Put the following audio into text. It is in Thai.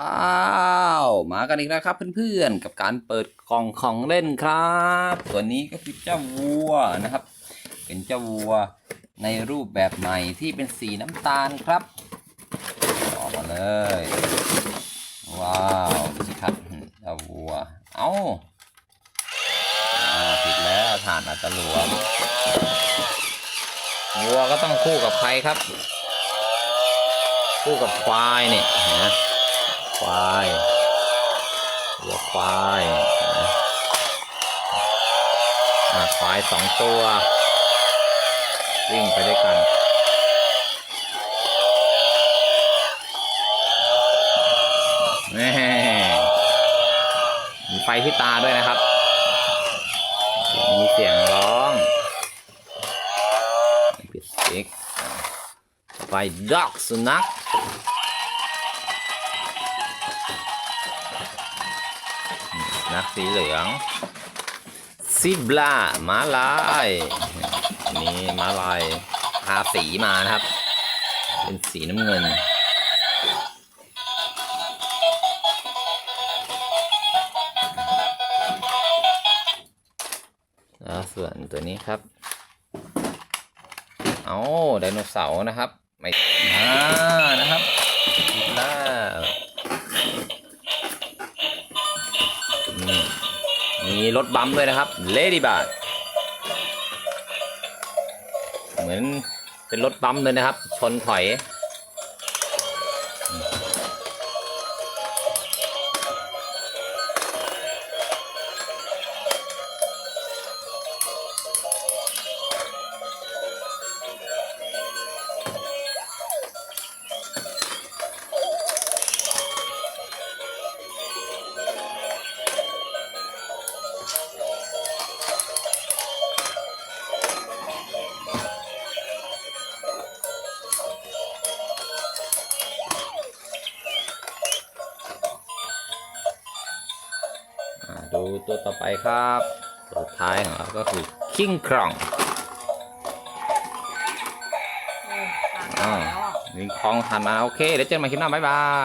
อ้าวมากันอีกแล้วครับเพื่อนๆ กับการเปิดกล่องของเล่นครับ ตัวนี้ก็คือเจ้าวัวนะครับ เป็นเจ้าวัวในรูปแบบใหม่ที่เป็นสีน้ำตาลครับออกมาเลย ว้าวดูสิครับเจ้าวัว เอ้าอ่าผิดแล้วฐานอาจจะหลวมวัวก็ต้องคู่กับใครครับ คู่กับควายเนี่ยนะ ควายวัวควายควายสองตัว วิ่งไปด้วยกันนี่มีไฟที่ตาด้วยนะครับ มีเสียงร้องปิดสติ๊กไฟด็อกสุนัข นักสีเหลืองซิบลาม้าลายนี่ม้าลายทาสีมานะครับ เป็นสีน้ำเงินแล้วส่วนตัวนี้ครับ เอาไดโนเสาร์นะครับ ไม่อ่านะครับ มีรถบัมด้วยนะครับเลดี้บาร์เหมือนเป็นรถบัมเลยนะครับ ชนถอย ดูตัวต่อไปครับตัวท้ายของเราก็คือคิงครองอ่ามีคลองทันมาโอเค เดี๋ยวเจอกันใหม่คลิปหน้าบ๊ายบาย